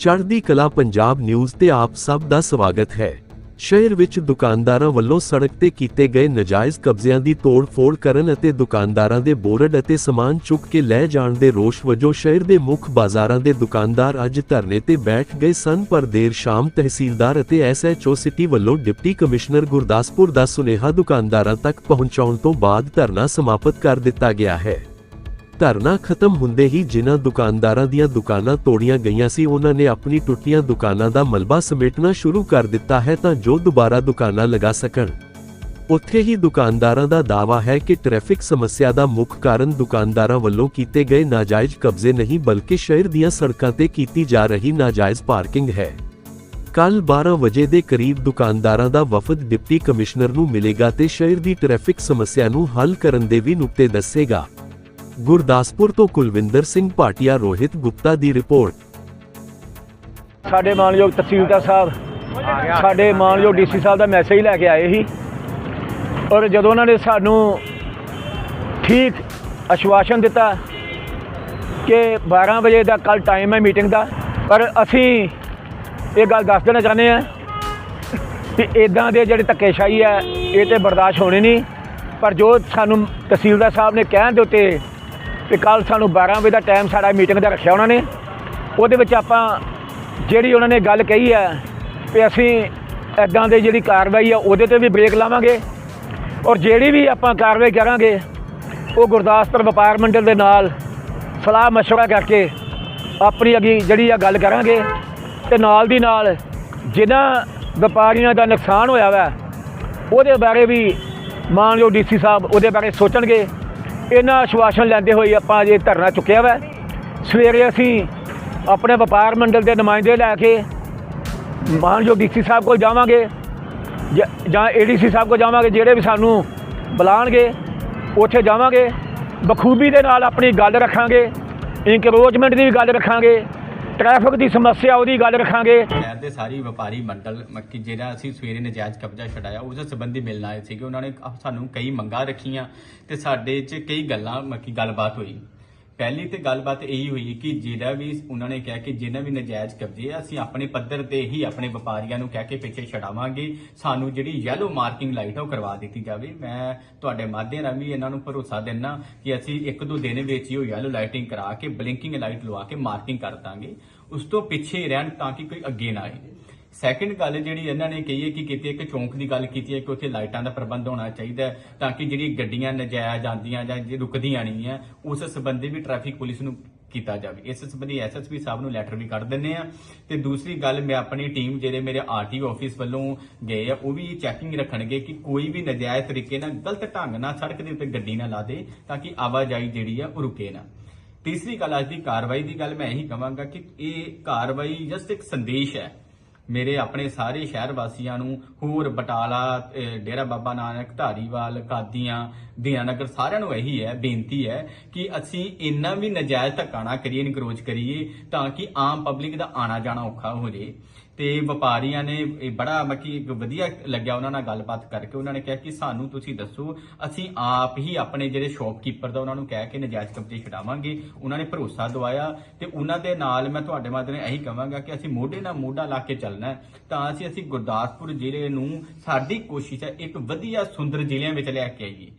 ਚੜ੍ਹਦੀ ਕਲਾ ਪੰਜਾਬ ਨਿਊਜ਼ ਤੇ ਆਪ ਸਭ ਦਾ ਸਵਾਗਤ ਹੈ। ਸ਼ਹਿਰ ਵਿੱਚ ਦੁਕਾਨਦਾਰਾਂ ਵੱਲੋਂ ਸੜਕ ਤੇ ਕੀਤੇ ਗਏ ਨਜਾਇਜ਼ ਕਬਜ਼ਿਆਂ ਦੀ ਤੋੜ-ਫੋੜ ਕਰਨ ਅਤੇ ਦੁਕਾਨਦਾਰਾਂ ਦੇ ਬੋਰਡ ਅਤੇ ਸਮਾਨ ਚੁੱਕ ਕੇ ਲੈ ਜਾਣ ਦੇ ਰੋਸ਼ ਵਜੋਂ ਸ਼ਹਿਰ ਦੇ ਮੁੱਖ ਬਾਜ਼ਾਰਾਂ ਦੇ ਦੁਕਾਨਦਾਰ ਅੱਜ ਧਰਨੇ ਤੇ ਬੈਠ ਗਏ ਸਨ, ਪਰ ਦੇਰ ਸ਼ਾਮ ਤਹਿਸੀਲਦਾਰ ਅਤੇ ਐਸਐਚਓ ਸਿਟੀ ਵੱਲੋਂ ਡਿਪਟੀ ਕਮਿਸ਼ਨਰ ਗੁਰਦਾਸਪੁਰ ਦਾ ਸੁਨੇਹਾ ਦੁਕਾਨਦਾਰਾਂ ਤੱਕ ਪਹੁੰਚਾਉਣ ਤੋਂ ਬਾਅਦ ਧਰਨਾ ਸਮਾਪਤ ਕਰ ਦਿੱਤਾ ਗਿਆ ਹੈ। ਧਰਨਾ ਖਤਮ ਹੁੰਦੇ ਹੀ ਜਿਨ੍ਹਾਂ ਦੁਕਾਨਦਾਰਾਂ ਦੀਆਂ ਦੁਕਾਨਾਂ ਤੋੜੀਆਂ ਗਈਆਂ ਸੀ, ਉਹਨਾਂ ਨੇ ਆਪਣੀ ਟੁੱਟੀਆਂ ਦੁਕਾਨਾਂ ਦਾ ਮਲਬਾ ਸਮੇਟਣਾ ਸ਼ੁਰੂ ਕਰ ਦਿੱਤਾ ਹੈ ਤਾਂ ਜੋ ਦੁਬਾਰਾ ਦੁਕਾਨਾਂ ਲਗਾ ਸਕਣ। ਉੱਥੇ ਹੀ ਦੁਕਾਨਦਾਰਾਂ ਦਾ ਦਾਅਵਾ ਹੈ ਕਿ ਟ੍ਰੈਫਿਕ ਸਮੱਸਿਆ ਦਾ ਮੁੱਖ ਕਾਰਨ ਦੁਕਾਨਦਾਰਾਂ ਵੱਲੋਂ ਕੀਤੇ ਗਏ ਨਾਜਾਇਜ਼ ਕਬਜ਼ੇ ਨਹੀਂ, ਬਲਕਿ ਸ਼ਹਿਰ ਦੀਆਂ ਸੜਕਾਂ ਤੇ ਕੀਤੀ ਜਾ ਰਹੀ ਨਾਜਾਇਜ਼ ਪਾਰਕਿੰਗ ਹੈ। ਕੱਲ 12 ਵਜੇ ਦੇ ਕਰੀਬ ਦੁਕਾਨਦਾਰਾਂ ਦਾ ਵਫਦ ਡਿਪਟੀ ਕਮਿਸ਼ਨਰ ਨੂੰ ਮਿਲੇਗਾ ਤੇ ਸ਼ਹਿਰ ਦੀ ਟ੍ਰੈਫਿਕ ਸਮੱਸਿਆ ਨੂੰ ਹੱਲ ਕਰਨ ਦੇ ਵੀ ਨੁਕਤੇ ਦੱਸੇਗਾ। ਗੁਰਦਾਸਪੁਰ ਤੋਂ ਕੁਲਵਿੰਦਰ ਸਿੰਘ ਭਾਟੀਆ, ਰੋਹਿਤ ਗੁਪਤਾ ਦੀ ਰਿਪੋਰਟ। ਸਾਡੇ ਮਾਨਯੋਗ ਤਹਿਸੀਲਦਾਰ ਸਾਹਿਬ, ਸਾਡੇ ਮਾਨਯੋਗ ਡੀਸੀ ਸਾਹਿਬ ਦਾ ਮੈਸੇਜ ਲੈ ਕੇ ਆਏ ਸੀ ਔਰ ਜਦੋਂ ਉਹਨਾਂ ਨੇ ਸਾਨੂੰ ਠੀਕ ਆਸ਼ਵਾਸਨ ਦਿੱਤਾ ਕਿ 12 ਵਜੇ ਦਾ ਕੱਲ ਟਾਈਮ ਹੈ ਮੀਟਿੰਗ ਦਾ, ਪਰ ਅਸੀਂ ਇਹ ਗੱਲ ਦੱਸ ਦੇਣਾ ਚਾਹੁੰਦੇ ਹਾਂ ਕਿ ਇਦਾਂ ਦੇ ਜਿਹੜੇ ਧੱਕੇਸ਼ਾਹੀ ਹੈ, ਇਹ ਤੇ ਬਰਦਾਸ਼ਤ ਹੋਣੀ ਨਹੀਂ। ਪਰ ਜੋ ਸਾਨੂੰ ਤਹਿਸੀਲਦਾਰ ਸਾਹਿਬ ਨੇ ਕਹਿਣ ਦੇ ਉੱਤੇ ਕਿ ਕੱਲ ਸਾਨੂੰ 12 ਵਜੇ ਦਾ ਟਾਈਮ ਸਾਡਾ ਮੀਟਿੰਗ ਦਾ ਰੱਖਿਆ ਉਹਨਾਂ ਨੇ ਉਹਦੇ ਵਿੱਚ ਆਪਾਂ ਜਿਹੜੀ ਉਹਨਾਂ ਨੇ ਗੱਲ ਕਹੀ ਹੈ ਕਿ ਅਸੀਂ ਐਦਾਂ ਦੇ ਜਿਹੜੀ ਕਾਰਵਾਈ ਆ ਉਹਦੇ ਤੇ ਵੀ ਬ੍ਰੇਕ ਲਾਵਾਂਗੇ ਔਰ ਜਿਹੜੀ ਵੀ ਆਪਾਂ ਕਾਰਵਾਈ ਕਰਾਂਗੇ ਉਹ ਗੁਰਦਾਸਪੁਰ ਵਪਾਰ ਮੰਡਲ ਦੇ ਨਾਲ ਸਲਾਹ مشورہ ਕਰਕੇ ਆਪਣੀ ਅਗੀ ਜਿਹੜੀ ਆ ਗੱਲ ਕਰਾਂਗੇ ਤੇ ਨਾਲ ਦੀ ਨਾਲ ਜਿਨ੍ਹਾਂ ਵਪਾਰੀਆਂ ਦਾ ਨੁਕਸਾਨ ਹੋਇਆ ਵਾ ਉਹਦੇ ਬਾਰੇ ਵੀ ਮਾਨਯੋਗ ਡੀਸੀ ਸਾਹਿਬ ਉਹਦੇ ਬਾਰੇ ਸੋਚਣਗੇ ਇਹਨਾਂ ਆਸ਼ਵਾਸਨ ਲੈਂਦੇ ਹੋਏ ਆਪਾਂ ਅਜੇ ਧਰਨਾ ਚੁੱਕਿਆ ਵਾ। ਸਵੇਰੇ ਅਸੀਂ ਆਪਣੇ ਵਪਾਰ ਮੰਡਲ ਦੇ ਨੁਮਾਇੰਦੇ ਲੈ ਕੇ ਮਾਨਯੋਗ ਡੀਸੀ ਸਾਹਿਬ ਕੋਲ ਜਾਵਾਂਗੇ, ਜ- ਜਾਂ ਏਡੀਸੀ ਸਾਹਿਬ ਕੋਲ ਜਾਵਾਂਗੇ, ਜਿਹੜੇ ਵੀ ਸਾਨੂੰ ਬੁਲਾਣਗੇ, ਉੱਥੇ ਜਾਵਾਂਗੇ। ਬਖੂਬੀ ਦੇ ਨਾਲ ਆਪਣੀ ਗੱਲ ਰੱਖਾਂਗੇ, ਇਨਕਰੋਚਮੈਂਟ ਦੀ ਵੀ ਗੱਲ ਰੱਖਾਂਗੇ। ਟ੍ਰੈਫਿਕ ਦੀ ਸਮੱਸਿਆ, ਉਹਦੀ ਗੱਲ ਰੱਖਾਂਗੇ। ਸ਼ਹਿਰ ਦੇ ਸਾਰੀ ਵਪਾਰੀ ਮੰਡਲ ਮੱਕੀ ਜਿਹੜਾ ਅਸੀਂ ਸਵੇਰੇ ਨਜਾਇਜ਼ ਕਬਜ਼ਾ ਛਡਾਇਆ ਉਸ ਸੰਬੰਧੀ ਮਿਲਣ ਆਏ ਸੀਗੇ। ਉਹਨਾਂ ਨੇ ਸਾਨੂੰ ਕਈ ਮੰਗਾਂ ਰੱਖੀਆਂ ਤੇ ਸਾਡੇ 'ਚ ਕਈ ਗੱਲਾਂ ਮੱਕੀ ਗੱਲਬਾਤ ਹੋਈ। ਪਹਿਲੀ ਤੇ ਗੱਲਬਾਤ ਇਹੀ ਹੋਈ ਕਿ ਜਿਹੜਾ ਵੀ ਉਹਨਾਂ ਨੇ ਕਿਹਾ ਕਿ ਜਿਹਨਾਂ ਵੀ ਨਜਾਇਜ਼ ਕਬਜ਼ੇ ਆ, ਅਸੀਂ ਆਪਣੇ ਪੱਧਰ ਤੇ ਹੀ ਆਪਣੇ ਵਪਾਰੀਆਂ ਨੂੰ ਕਹਿ ਕੇ ਪਿੱਛੇ ਛਡਾਵਾਂਗੇ। ਸਾਨੂੰ ਜਿਹੜੀ ਯੈਲੋ ਮਾਰਕਿੰਗ ਲਾਈਟ ਆ, ਉਹ ਕਰਵਾ ਦਿੱਤੀ ਜਾਵੇ। ਮੈਂ ਤੁਹਾਡੇ ਮਾਧਿਅਮ ਰਾਹੀਂ ਇਹਨਾਂ ਨੂੰ ਭਰੋਸਾ ਦਿੰਨਾ ਕਿ ਅਸੀਂ ਇੱਕ ਦੋ ਦਿਨ ਵਿੱਚ ਹੀ ਉਹ ਯੈਲੋ ਲਾਈਟਿੰਗ ਕਰਾ ਕੇ ਬਲਿੰਕਿੰਗ ਲਾਈਟ ਲਵਾ ਕੇ ਮਾਰਕਿੰਗ ਕਰ ਦਾਂਗੇ। ਉਸ ਤੋਂ ਪਿੱਛੇ ਰਹਿਣ ਤਾਂ ਕਿ ਕੋਈ ਅੱਗੇ ਨਾ ਆਏ। ਸੈਕੰਡ ਗੱਲ ਜਿਹੜੀ ਇਹਨਾਂ ਨੇ ਕਹੀ ਹੈ ਕਿ ਕਿਤੇ ਇੱਕ ਚੌਂਕ ਦੀ ਗੱਲ ਕੀਤੀ ਹੈ ਕਿ ਉੱਥੇ ਲਾਈਟਾਂ ਦਾ ਪ੍ਰਬੰਧ ਹੋਣਾ ਚਾਹੀਦਾ ਹੈ ਤਾਂ ਕਿ ਜਿਹੜੀ ਗੱਡੀਆਂ ਨਜਾਇਜ਼ ਆਉਂਦੀਆਂ ਜਾਂ ਜੇ ਰੁਕਦੀਆਂ ਨਹੀਂ ਹੈ, ਉਸ ਸੰਬੰਧੀ ਵੀ ਟ੍ਰੈਫਿਕ ਪੁਲਿਸ ਨੂੰ ਕੀਤਾ ਜਾਵੇ। ਇਸ ਸੰਬੰਧੀ ਐਸਐਸਪੀ ਸਾਹਿਬ ਨੂੰ ਲੈਟਰ ਵੀ ਕੱਢ ਦਿੰਨੇ ਆ ਤੇ ਦੂਸਰੀ ਗੱਲ, ਮੈਂ ਆਪਣੀ ਟੀਮ ਜਿਹੜੇ ਮੇਰੇ ਆਰਟੀਓ ਆਫਿਸ ਵੱਲੋਂ ਗਏ ਆ, ਉਹ ਵੀ ਚੈਕਿੰਗ ਰੱਖਣਗੇ ਕਿ ਕੋਈ ਵੀ ਨਜਾਇਜ਼ ਤਰੀਕੇ ਨਾਲ ਗਲਤ ਢੰਗ ਨਾਲ ਸੜਕ ਦੇ ਉੱਤੇ ਗੱਡੀ ਨਾ ਲਾ ਦੇ ਤਾਂ ਕਿ ਆਵਾਜਾਈ ਜਿਹੜੀ ਆ ਉਹ ਰੁਕੇ ਨਾ। ਤੀਸਰੀ ਗੱਲ, ਅੱਜ ਦੀ ਕਾਰਵਾਈ ਦੀ ਗੱਲ ਮੈਂ ਇਹੀ ਕਹਾਂਗਾ ਕਿ ਇਹ ਕਾਰਵਾਈ ਜਸਟ ਇੱਕ ਸੰਦੇਸ਼ ਹੈ। ਮੇਰੇ ਆਪਣੇ ਸਾਰੇ ਸ਼ਹਿਰ ਵਾਸੀਆਂ ਨੂੰ ਹੋਰ ਬਟਾਲਾ ਡੇਰਾ ਬਾਬਾ ਨਾਨਕ, ਧਾਰੀਵਾਲ, ਕਾਦੀਆਂ ਦੀਨਾਨਗਰ ਸਾਰਿਆਂ ਨੂੰ ਇਹੀ ਹੈ, ਬੇਨਤੀ ਹੈ ਕਿ ਅਸੀਂ ਇੰਨਾ ਵੀ ਨਜਾਇਜ਼ ਧੱਕਾ ਨਾ ਕਰੀਏ ਇਨਕਰੋਚ ਕਰੀਏ ਤਾਂ ਕਿ ਆਮ ਪਬਲਿਕ ਦਾ ਆਣਾ ਜਾਣਾ ਔਖਾ ਹੋ ਜੇ। ਤੇ ਵਪਾਰੀਆਂ ਨੇ ਇਹ ਬੜਾ ਮੱਕੀ ਇੱਕ ਵਧੀਆ ਲੱਗਿਆ ਉਹਨਾਂ ਨਾਲ ਗੱਲਬਾਤ ਕਰਕੇ। ਉਹਨਾਂ ਨੇ ਕਿਹਾ ਕਿ ਸਾਨੂੰ ਤੁਸੀਂ ਦੱਸੋ, ਅਸੀਂ ਆਪ ਹੀ ਆਪਣੇ ਜਿਹੜੇ ਸ਼ੌਪਕੀਪਰ ਦਾ ਉਹਨਾਂ ਨੂੰ ਕਹਿ ਕੇ ਨਜਾਇਜ਼ ਕਬਜ਼ੇ ਛਡਾਵਾਂਗੇ। ਉਹਨਾਂ ਨੇ ਭਰੋਸਾ ਦਵਾਇਆ ਤੇ ਉਹਨਾਂ ਦੇ ਨਾਲ ਮੈਂ ਤੁਹਾਡੇ ਮਾਧਿਅਮ ਨਾਲ ਇਹੀ ਕਹਾਂਗਾ ਕਿ ਅਸੀਂ ਮੋਢੇ ਨਾਲ ਮੋਢਾ ਲਾ ਕੇ ਚੱਲਣਾ ਤਾਂ ਅਸੀਂ ਅਸੀਂ ਗੁਰਦਾਸਪੁਰ ਜ਼ਿਲ੍ਹੇ ਨੂੰ ਸਾਡੀ ਕੋਸ਼ਿਸ਼ ਹੈ ਇੱਕ ਵਧੀਆ ਸੁੰਦਰ ਜ਼ਿਲ੍ਹਿਆਂ ਵਿੱਚ ਲੈ ਕੇ ਆਈਏ।